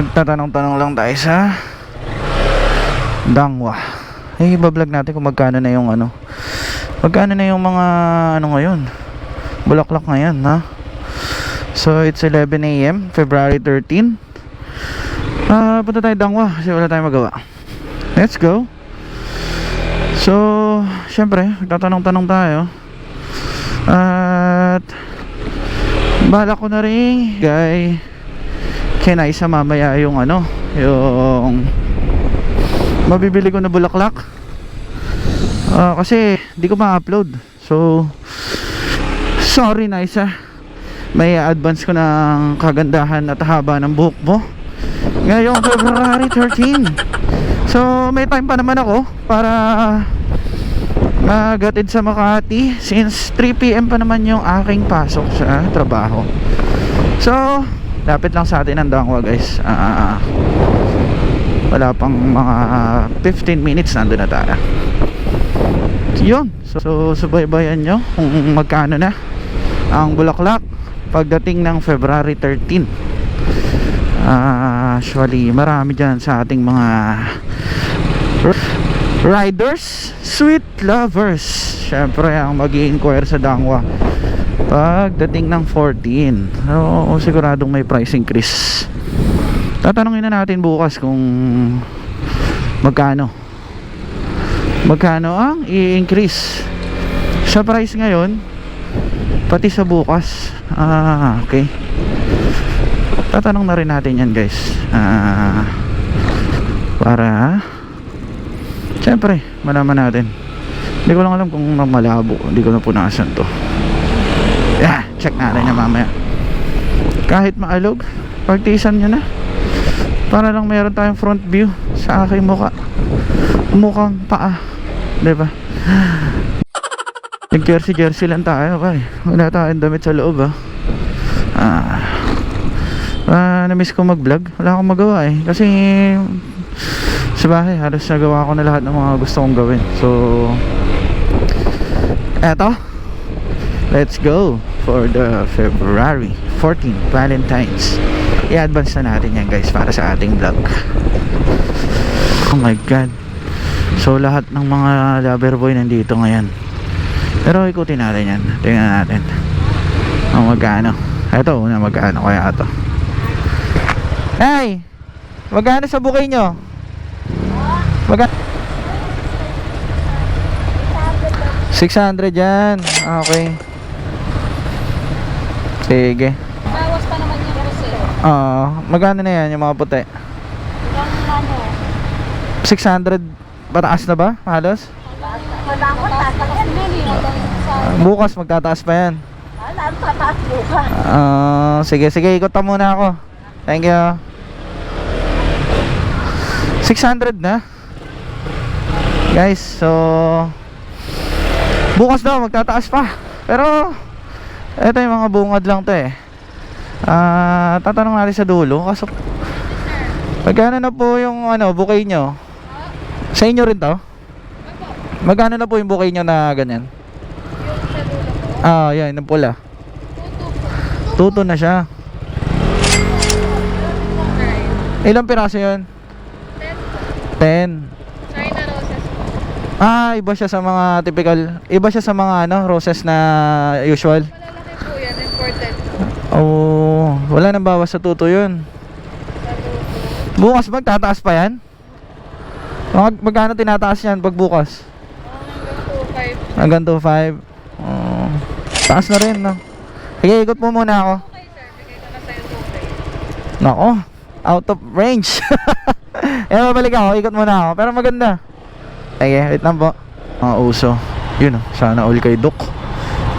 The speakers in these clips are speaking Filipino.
Magtatanong-tanong lang tayo sa Dangwa. Eh, ibablog natin kung magkano na yung ano. Magkano na yung mga ano ngayon. Bulaklak ngayon, ha? So, it's 11 a.m. February 13. Ah, punta tayo Dangwa kasi wala tayong magawa. Let's go. So, syempre, tatanong-tanong tayo. At bala ko na rin, guy, kinay sa mamaya yung ano, yung mabibili ko na bulaklak. Ah, kasi di ko ma-upload. So, sorry Naisa. May advance ko ng kagandahan at haba ng buhok mo. Ngayong February 13. So, may time pa naman ako para magatid sa Makati since 3pm pa naman yung aking pasok sa trabaho. So, lapit lang sa atin ang Dangwa guys. Ah, wala pang mga 15 minutes nandun na tayo. Yun. So, so subaybayan nyo kung magkano na ang bulaklak pagdating ng February 13. Ah, actually, marami dyan sa ating mga riders, sweet lovers. Syempre, ang mag inquire sa Dangwa pagdating ng 14. So, siguradong may price increase. Tatanungin na natin bukas kung magkano. Magkano ang i-increase sa price ngayon pati sa bukas. Ah, okay. Tatanong na rin natin yan, guys. Ah, para Siyempre, malaman natin. Hindi ko lang alam kung malabo. Hindi ko na punasan to. Check natin na mamaya. Kahit maalog, pagtiisan nyo na. Para lang meron tayong front view sa aking muka. Mukhang paa. Diba? Nag-jersey-jersey lang tayo, kay. Wala tayong damit sa loob, ah. Ah. Ah, na-miss ko mag-vlog. Wala akong magawa, eh. Kasi sa bahay halos nagawa ko na lahat ng mga gusto kong gawin so eto let's go for the February 14 Valentine's. I-advance na natin yan guys para sa ating vlog. Oh my god. So lahat ng mga lover boy nandito ngayon. Pero ikutin natin yan. Tingnan natin. Ang magkano eto una magkano kaya to? Hey! Magkano sa bukay nyo? Maga 600 yan. Okay. Sige. Bawas pa naman yung kasi. Oo. magkano na yan yung mga puti? Ilang ano? 600 pataas na ba? Halos? Bukas magtataas pa yan. Ang tataas bukas. Ah, sige, sige. Ikot pa muna ako. Thank you. 600 na. Guys, so bukas daw magtataas pa. Pero eto yung mga bungad lang to eh. Ah, tatanong natin sa dulo kaso Magkano na po yung ano, bouquet nyo? Sa inyo rin to? Magkano na po yung bouquet nyo na ganyan? Ah, yan, yung pula. Tuto. Tuto na siya. Ilang piraso yun? 10. China roses. Ah, iba siya sa mga typical, iba siya sa mga ano, roses na usual. Malalaki po yan, imported. Oh, wala nang bawas sa tuto yun. Bukas magtataas pa yan? Mag magkano tinataas yan pag bukas? Oh, hanggang 2.5. Hanggang 2.5. Oh, taas na rin, no? Sige, ikot mo muna ako. Okay sir, bigay ko na sa'yo 2.5. Nako, out of range. eh, babalik ako, ikot muna ako. Pero maganda. Sige, wait lang po. Mga uso. Yun, oh, sana all kay Doc.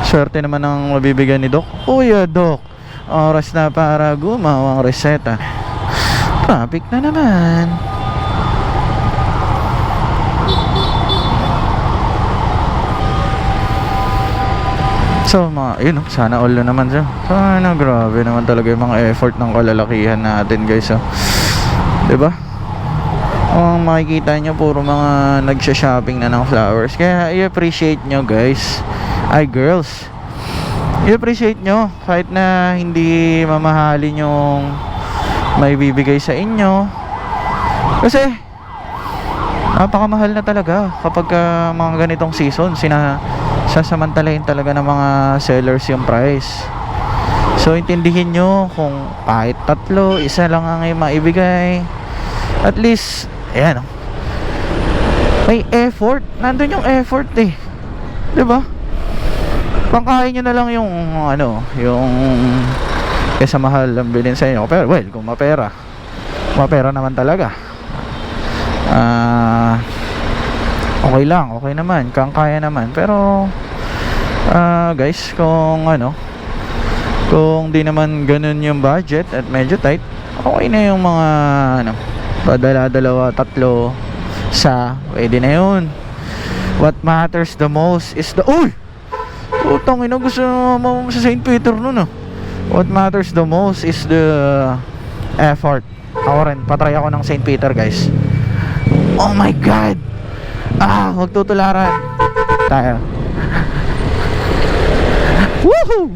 Swerte naman ang mabibigyan ni Doc. Kuya Doc, oras na para gumawang reseta. Traffic na naman. So, mga, yun, oh, sana all na naman siya. Sana, grabe naman talaga yung mga effort ng kalalakihan natin, guys. Oh. 'Di ba? Ang makikita nyo, puro mga nagsha-shopping na ng flowers. Kaya, i-appreciate nyo, guys. Ay, girls. I-appreciate nyo. Kahit na hindi mamahalin yung may bibigay sa inyo. Kasi, napakamahal na talaga kapag ah, mga ganitong season, sina sasamantalahin talaga ng mga sellers yung price. So, intindihin nyo kung kahit tatlo, isa lang ang maibigay. At least, ayan oh. May effort. Nandun yung effort eh. 'Di ba? Pangkain nyo na lang yung ano, yung kesa mahal ang bilhin sa inyo. Pero well, kung mapera, mapera naman talaga. Ah, okay lang, okay naman, kang kaya naman. Pero ah guys, kung ano, kung di naman ganun yung budget at medyo tight, okay na yung mga ano, padala dalawa, tatlo sa pwede na yun. What matters the most is the Uy! Utang ina gusto mo sa St. Peter nun ah. What matters the most is the effort. Ako rin, patry ako ng St. Peter guys. Oh my God! Ah, magtutularan. Tayo. Woohoo!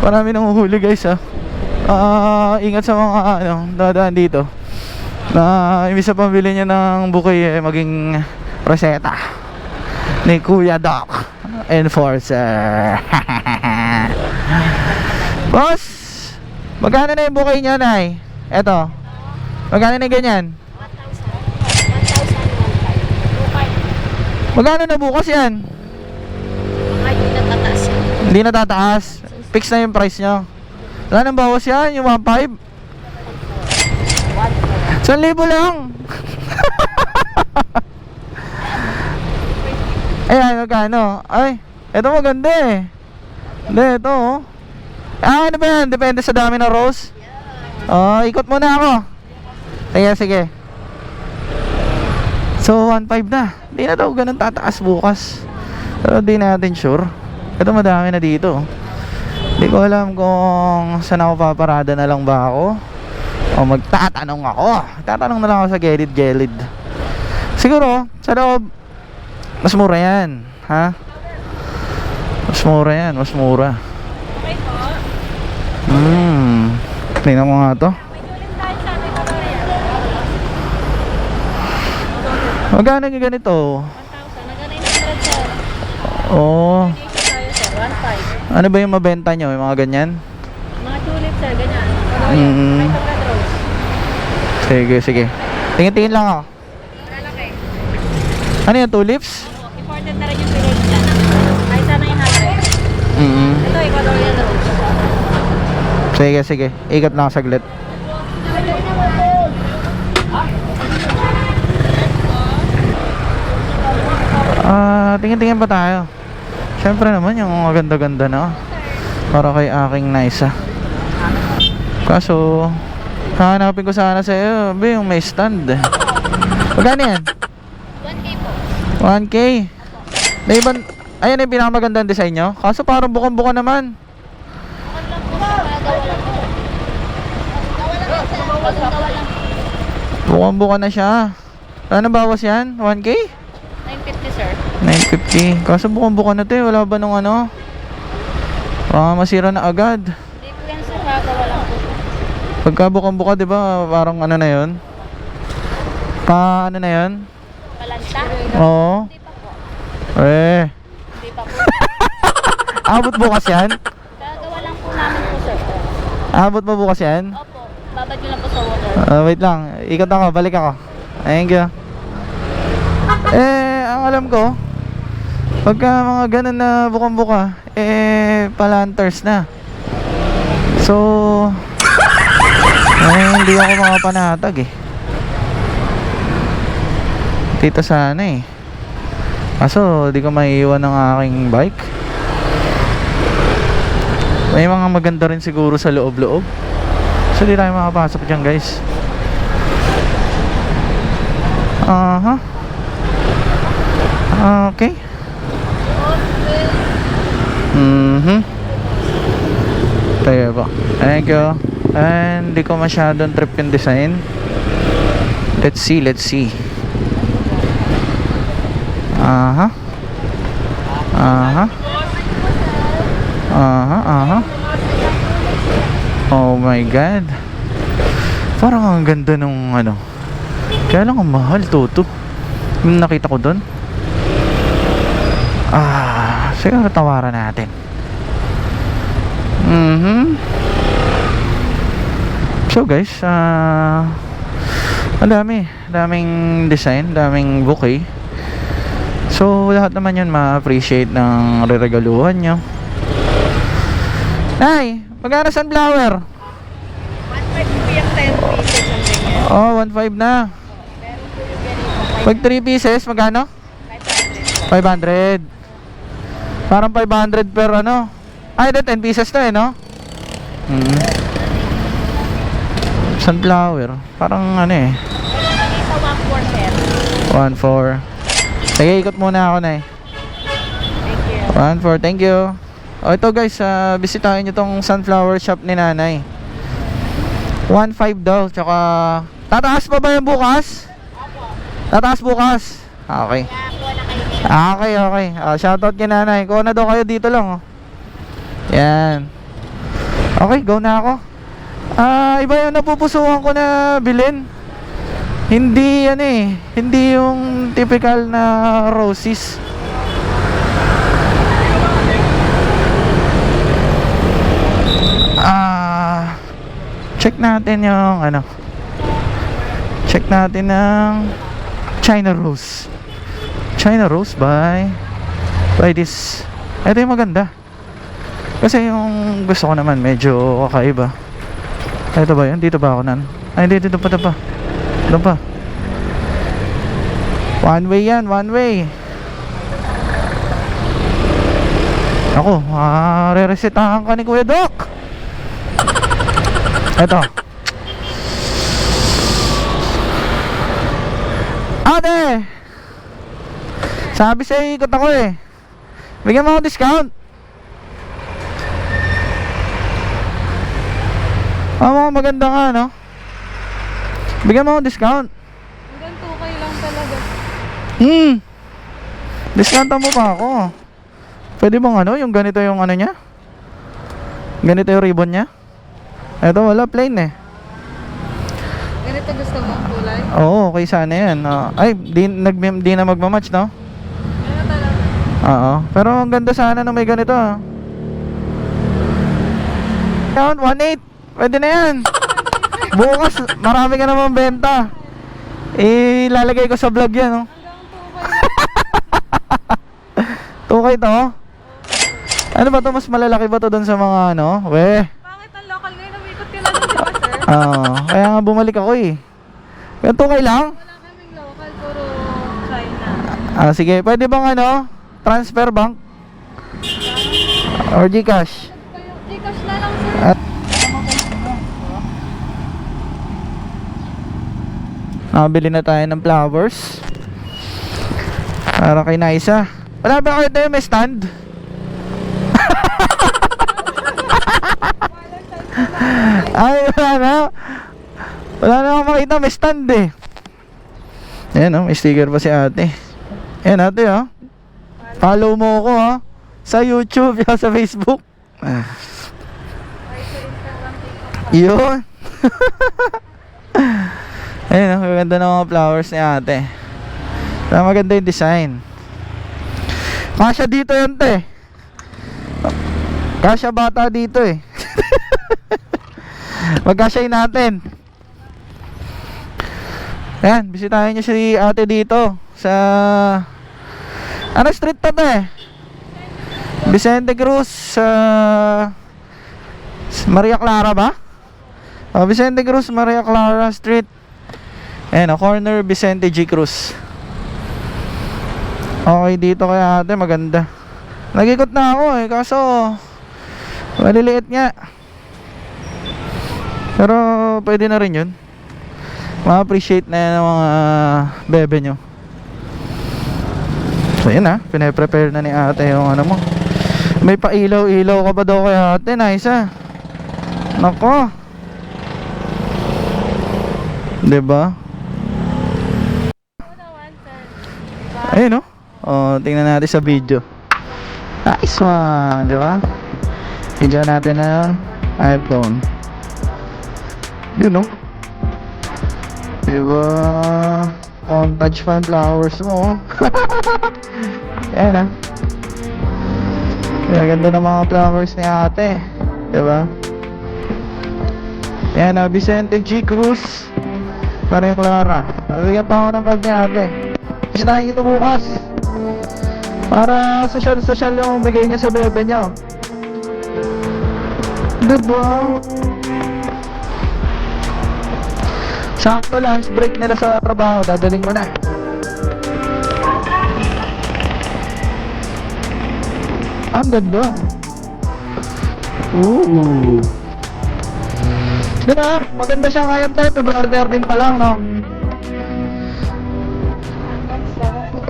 Marami nang uhuli guys ah. Ah, ingat sa mga ano, dadaan dito. Na imbis na pambili niya ng bouquet eh, maging reseta ni Kuya Doc Enforcer. Boss, magkano na yung bouquet niya, Nay? Eto. Magkano na ganyan? Magkano na bukas yan? Ay, natataas. Hindi na tataas. Fix na yung price nyo. Wala nang bawas yan, yung 1.5. 1,000 lang. Ayan, magkano? Ay, ito maganda eh. Hindi, ito oh. Ah, ano ba yan? Depende sa dami ng rose? Oh, ikot muna ako. Sige, sige. So, 1.5 na. Hindi na daw ganun tataas bukas. Pero di natin sure. Ito madami na dito. Hindi ko alam kung saan ako paparada na lang ba ako. O magtatanong ako. Tatanong na lang ako sa gelid-gelid. Siguro, sa loob, mas mura yan. Ha? Mas mura yan, mas mura. Okay po. Hmm. Tingnan mo nga to. Magkano yung ganito? 1,000. Nagana yung 100 sir. Oh. Nag-issue tayo sir. 1,500. Ano ba yung mabenta nyo? Yung mga ganyan? Mga tulip sir, ganyan. Mm. Sige, sige. Tingin-tingin lang ako. Ano yan? Tulips? Oo, Imported na rin yung pinag dyan. Kahit sana yung 100. Mm Ito, Ecuadorian rose. Sige, sige. Ikot lang saglit. Ah, tingin-tingin pa tayo. Siyempre naman yung mga ganda-ganda na. Para kay aking Naisa. Kaso, hahanapin ko sana sa iyo, yung may stand. Magkano yan? 1K po. 1K. May ibang, ayan yung pinakamagandang design nyo. Kaso parang bukang-buka naman. Bukang-buka na siya. Ano bawas yan? 1K? 950 sir. 950. Kaso bukang-buka na to eh. Wala ba nung ano? Baka masira na agad. Hindi po yan sir. Gawa lang po. Pagka bukang-buka, di ba? Parang ano na yon? Pa ano na yon? Oo. Eh. Hindi pa po. Abot bukas yan? Gagawa lang po namin po sir. Abot mo bukas yan? Opo. Babad nyo lang po sa water. Ah, wait lang. Ikot ako. Balik ako. Thank you. Eh, ang alam ko, pagka mga ganun na bukang-buka, eh, palanters na. So, eh, hindi ako makapanatag eh. Dito sana eh. Kaso, di ko maiiwan ng aking bike. May mga maganda rin siguro sa loob-loob. So, di tayo makapasok dyan, guys. Aha. Okay. Mhm. Tayo po. Thank you. And di ko masyadong trip yung design. Let's see, let's see. Aha. Aha. Aha, aha. Oh my god. Parang ang ganda nung ano. Kaya lang ang mahal, Toto. Yung nakita ko doon. Ah, siguro tawaran natin. Mhm. So guys, ah ang dami, daming design, daming bouquet. So lahat naman 'yun ma-appreciate ng reregaluhan nyo. Ay, magkano sunflower? 1.5 po yung 10 pieces ang ganyan. Oh, 1.5 na. Pag 3 pieces, magkano? 500. 500. Parang 500 per ano. Ay, ito 10 pieces to eh, no? Hmm. Sunflower. Parang ano eh. Sa 1 1, 4. Sige, ikot muna ako na eh. Thank you. 1, 4. Thank you. O ito guys, ah, bisitahin nyo tong sunflower shop ni nanay. 1.5 daw. Tsaka, tataas pa ba yung bukas? Tataas bukas? Ah, Okay. Ah, okay, okay. Ah, shoutout kay nanay. Kuha na daw kayo dito lang. Oh. Yan. Okay, go na ako. Ah, iba yung napupusuhan ko na bilhin. Hindi ano eh, hindi yung typical na roses. Ah, check natin yung ano. Check natin ng China Rose. China Rose by by this. Ito yung maganda. Kasi yung gusto ko naman medyo kakaiba. Ito ba yun? Dito ba ako nan? Ay, hindi, dito pa, dito pa. Dito pa. One way yan, one way. Ako, ah, re-resetahan ka ni Kuya Doc. Ito. Ate! Sabi sa'yo, ikot ako eh. Bigyan mo ako discount. Ah, mga maganda ka, no? Bigyan mo ako discount. Hanggang 2K lang talaga. Hmm. Discountan mo pa ako. Pwede bang ano, yung ganito yung ano niya? Ganito yung ribbon niya? Ito wala, plain eh. Ganito gusto mong kulay? Oo, okay sana yan. Ah, ay, di, nag, di na magmamatch, no? Ano talaga? Oo. Pero ang ganda sana nung may ganito. ah. Count, 1.8. Pwede na yan. Bukas, marami ka naman benta. Ilalagay ko sa vlog yan? Hanggang 2K. 2K to? Ano ba to? Mas malalaki ba to doon sa mga ano? Weh. Bakit ang local ngayon? Umikot ka lang, di ba, sir? Oo. kaya nga bumalik ako eh. Kaya 2K lang? Wala kaming local, puro China. Ah, sige. Pwede bang ano? Transfer bank? Or Gcash? Gcash na lang, sir. At Nakabili na tayo ng flowers. Para kay Naisa. Wala ba kayo tayo may stand? Ay, wala na. Wala na akong makita may stand eh. Ayan oh, may sticker pa si ate. Ayan ate oh. Follow mo ako ha. Sa YouTube, sa Facebook. Ah. Yun. Ayun, ang ganda ng mga flowers ni ate. Pero maganda yung design. Kasya dito yun, te. Kasya bata dito eh. Magkasyahin natin. Ayan, bisitahin niyo si ate dito sa ano street to te? Vicente Cruz sa Maria Clara ba? Oh, Vicente Cruz, Maria Clara Street. Ayan, oh, corner Vicente G. Cruz. Okay, dito kaya ate, maganda. Nagikot na ako eh, kaso maliliit nga. Pero pwede na rin yun. Ma-appreciate na yan ng mga bebe nyo. So yun ah, pinaprepare na ni ate yung ano mo. May pailaw-ilaw ka ba daw kay ate? Nice ah. Nako. 'Di ba? Ano naman, sir? Ayun oh. Oh, tingnan natin sa video. Nice one, 'di ba? Video natin ng iPhone. Yun oh. Diba? On touch fan flowers mo. Ayan ah. Ang ganda ng mga flowers ni ate. Diba? Ayan ah, Vicente G. Cruz. Maria Clara. Nabigyan pa ako ng card ni ate. Kasi nakikita bukas. Para social-social yung bigay niya sa bebe niya. Diba? Sakto lunch break nila sa trabaho, dadaling mo na. Ang ganda. Ooh. Diba? Maganda siya na ito. Brother din pa lang, no?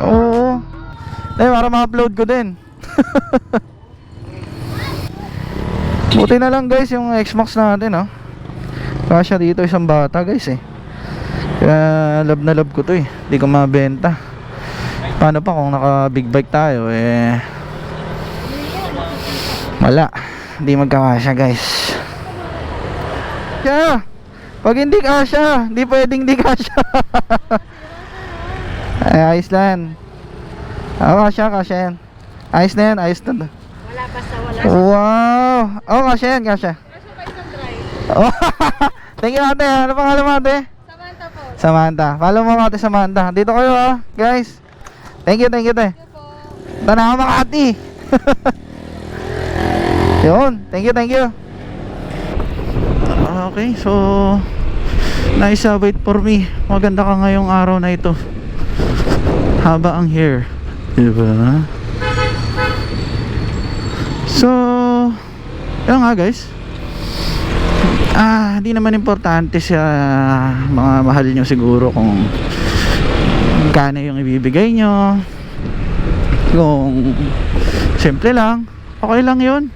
Oo. Eh, para ma-upload ko din. Buti na lang guys yung Xbox natin, no? Kasya dito isang bata guys eh. Kaya love na love ko to eh. Hindi ko mabenta. Paano pa kung naka big bike tayo eh. Wala. Hindi magkakasya guys. Kaya, pag hindi kasya, hindi pwedeng hindi kasya. Ay, ayos lang. Ah, kasya, kasya yan. Ayos na yan, ayos na. Wala basta wala. Wow! Oh, kasya yan, kasya. Oh, Thank you ate. Ano pangalan mo ate? Samantha po. Samantha. Follow mo ate Samantha. Dito kayo ah, guys. Thank you, thank you te. Ito po. Tanaw Makati. Yun. Thank you, thank you. Okay, so nice uh, wait for me. Maganda ka ngayong araw na ito. Haba ang hair. Diba? So, yun nga guys. Ah, hindi naman importante sa mga mahal nyo siguro kung kano yung ibibigay nyo. Kung simple lang, okay lang yun.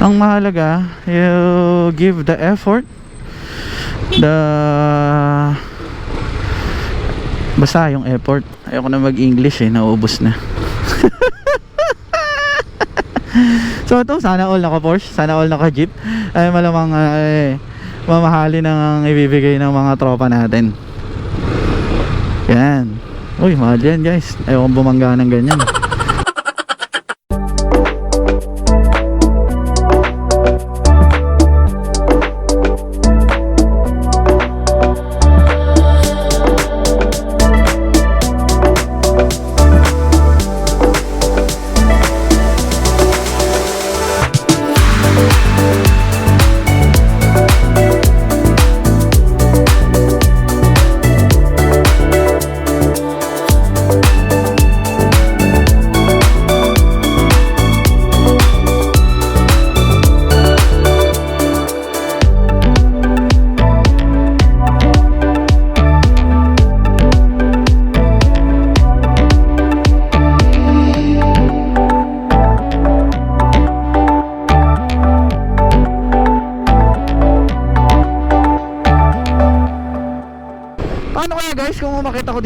Ang mahalaga, you give the effort. The Basta yung effort. Ayoko na mag-English eh, nauubos na. so ito, sana all naka Porsche, sana all naka Jeep. Ay malamang ay, mamahali ng ibibigay ng mga tropa natin. Yan. Uy, mahal yan guys. Ayoko bumangga ng ganyan.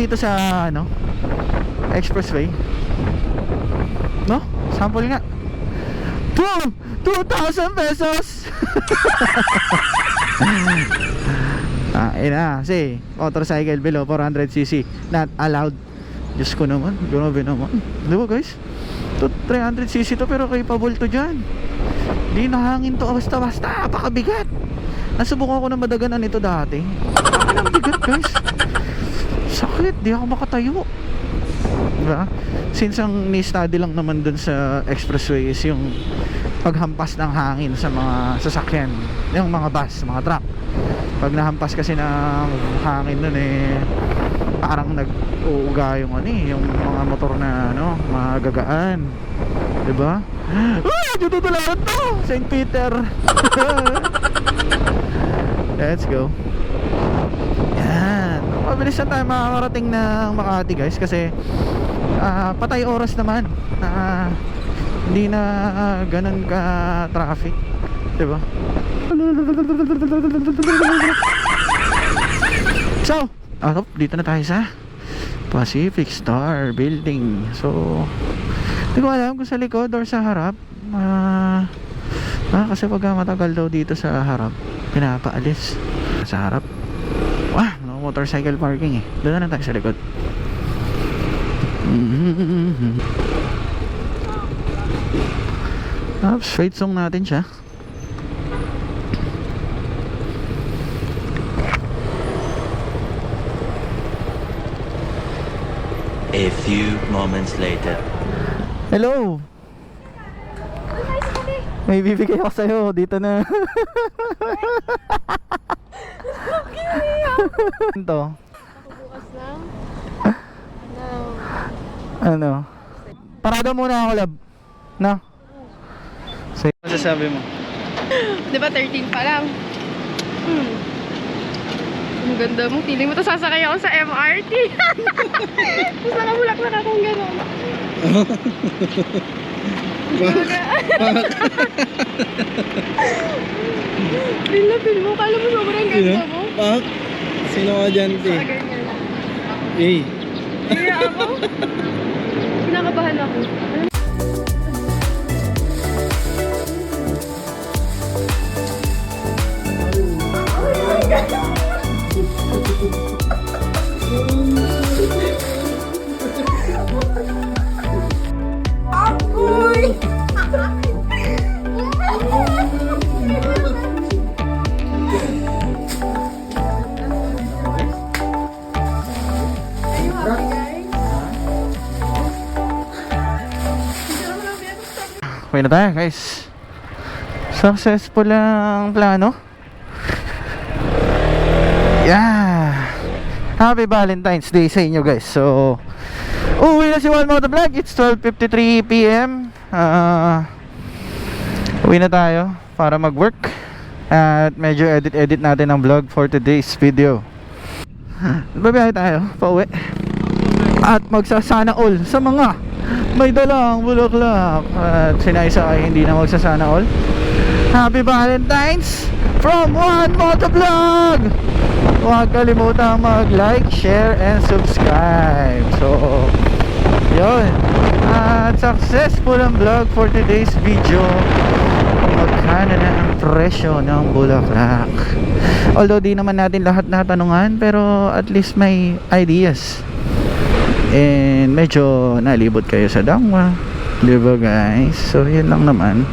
Dito sa ano? Expressway? No? Sample nga. Boom! 2,000 pesos! ah, ina, si motorcycle below 400cc not allowed. Diyos ko naman, grabe naman. Di ba guys? To 300cc to pero capable to dyan. Di nahangin to basta-basta, napakabigat. Nasubukan ko na madaganan ito dati. Ang bigat guys. Sakit, di ako makatayo. Diba? Since ang ni-study lang naman dun sa expressway is yung paghampas ng hangin sa mga sasakyan. Yung mga bus, mga truck. Pag nahampas kasi ng hangin dun eh, parang nag-uuga yung ano eh, yung mga motor na ano, magagaan. Diba? Ah, dito tularan to! St. Peter! Let's go. Mabilis na tayo makakarating ng Makati guys kasi ah, patay oras naman. Ah, hindi na ah, ganun ka traffic. 'Di ba? So, oh, dito na tayo sa Pacific Star Building. So, hindi ko alam kung sa likod or sa harap. Ah, ah, kasi pag matagal daw dito sa harap, pinapaalis. Sa harap. Motorcycle parking eh. Doon na lang tayo sa likod. Ah, straight song natin siya. A few moments later. Hello! May bibigay ako sa'yo. Dito na. Ito. Bukas lang. No. Ano? Parada muna ako, lab. No? Sige. Ano sasabi mo? Di ba 13 pa lang? Hmm. Ang ganda mo. Feeling mo to sasakay ako sa MRT. Tapos nakabulaklak akong gano'n. Na feel mo. Kala mo sobrang ganda mo. Pak? Sino ka dyan, te? Eh, Kaya ako. Kinakabahan ako. Okay na tayo guys. Successful ang plano. Yeah. Happy Valentine's Day sa inyo guys. So, uwi na si One Moto Vlog. It's 12.53pm. Ah, uwi na tayo para mag-work. At medyo edit-edit natin ang vlog for today's video. Babiyahe tayo, pauwi. At magsasana all sa mga may dalang bulaklak. At sinaisa ay hindi na magsasana all. Happy Valentine's from One Motovlog Huwag kalimutang mag-like, share, and subscribe. So, yun. At successful ang vlog for today's video. Magkano na ang presyo ng bulaklak? Although di naman natin lahat natanungan Pero at least may ideas And medyo nalibot kayo sa dangwa Diba guys? So yun lang naman